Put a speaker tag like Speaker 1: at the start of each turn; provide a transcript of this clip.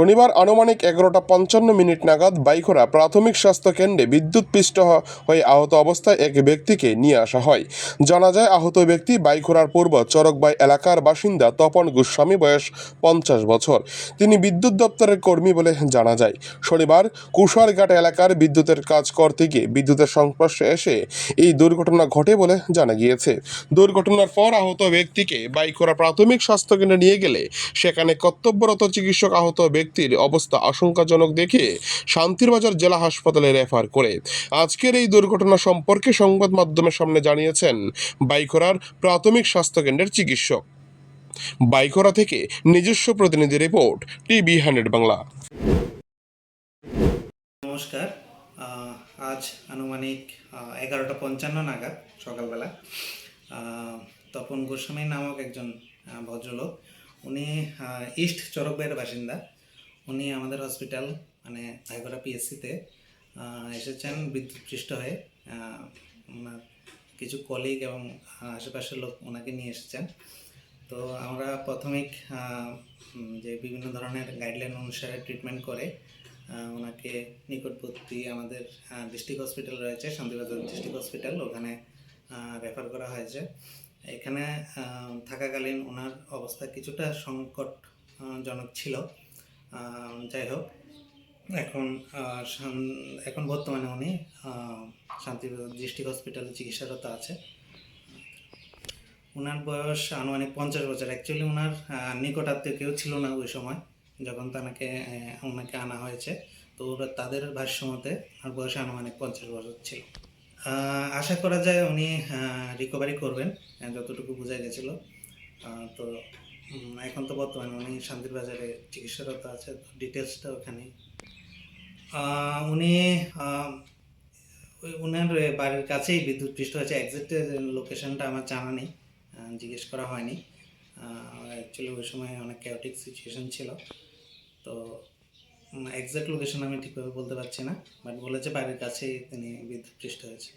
Speaker 1: শনিবার আনুমানিক এগারোটা পঞ্চান্ন মিনিট নাগাদ বাইখোরা প্রাথমিক স্বাস্থ্য কেন্দ্রে বিদ্যুৎপৃষ্ট হয়ে আহত অবস্থায় এক ব্যক্তিকে নিয়ে আসা হয়। জানা যায়, আহত ব্যক্তি বাইখোরার পূর্ব চরকবাই এলাকার বাসিন্দা তপন গোস্বামী, বয়স পঞ্চাশ বছর। তিনি বিদ্যুৎ দপ্তরের কর্মী বলে জানা যায়। শনিবার কুশারঘাট এলাকার বিদ্যুতের কাজ করতে গিয়ে বিদ্যুতের সংস্পর্শে এসে এই দুর্ঘটনা ঘটে বলে জানা গিয়েছে। দুর্ঘটনার পর আহত ব্যক্তিকে বাইকোরা প্রাথমিক স্বাস্থ্যকেন্দ্রে নিয়ে গেলে সেখানে কর্তব্যরত চিকিৎসক আহত ব্যক্তির অবস্থা আশঙ্কাজনক দেখে শান্তিরবাজার জেলা হাসপাতালে রেফার করে। আজকের এই দুর্ঘটনা সম্পর্কে সংবাদ মাধ্যমের সামনে জানিয়েছেন বাইকোরার প্রাথমিক স্বাস্থ্যকেন্দ্রের চিকিৎসক। বাইকোরা থেকে নিজস্ব প্রতিনিধি রিপোর্ট, টিভি হান্ড্রেড বাংলা।
Speaker 2: নমস্কার। আজ আনুমানিক এগারোটা পঞ্চান্ন নাগাদ সকালবেলা। তপন গোস্বামী নামক একজন ভদ্রলোক। উনি ইস্ট চরকবাইয়ের বাসিন্দা। উনি আমাদের হসপিটাল মানে ভাইগড়া পিএসসিতে এসেছেন বিদ্যুৎপৃষ্ট হয়ে। ওনার কিছু কলিগ এবং আশেপাশের লোক ওনাকে নিয়ে এসেছেন। তো আমরা প্রাথমিক যে বিভিন্ন ধরনের গাইডলাইন অনুসারে ট্রিটমেন্ট করে ওনাকে নিকটবর্তী আমাদের ডিস্ট্রিক্ট হসপিটাল রয়েছে, শান্তিবাজার ডিস্ট্রিক্ট হসপিটাল ওখানে রেফার করা হয়েছে। এখানে থাকাকালীন ওনার অবস্থা কিছুটা সংকটজনক ছিল। যাই হোক এখন এখন বর্তমানে উনি শান্তিবাজার ডিস্ট্রিক্ট হসপিটালে চিকিৎসারত আছে। ওনার বয়স আনুমানিক পঞ্চাশ বছর। অ্যাকচুয়ালি ওনার আহ, নিকট আত্মীয় কেউ ছিল না ওই সময় যখন তাকে ওনাকে আনা হয়েছে। তো ওরা তাদের ভাষ্য মতে ওনার বয়স আনুমানিক পঞ্চাশ বছর ছিল। আশা করা যায় উনি রিকভারি করবেন যতটুকু বোঝা গেছিল। তো এখন তো বর্তমানে উনি শান্তির বাজারে চিকিৎসারত আছে ডিটেলসটা ওখানে। উনি ওনার বাড়ির কাছেই বিদ্যুৎ পৃষ্ঠ হয়েছে একজ্যাক্ট লোকেশনটা আমার জানা নেই জিজ্ঞেস করা হয়নি। অ্যাকচুয়ালি ওই সময় অনেক ক্যাওটিক সিচুয়েশন ছিল। তো এক্সাক্ট লোকেশন আমি ঠিকভাবে বলতে পারছি না বাট বলেছে বাড়ির কাছেই তিনি বিদ্যুৎ পৃষ্ঠ হয়েছে।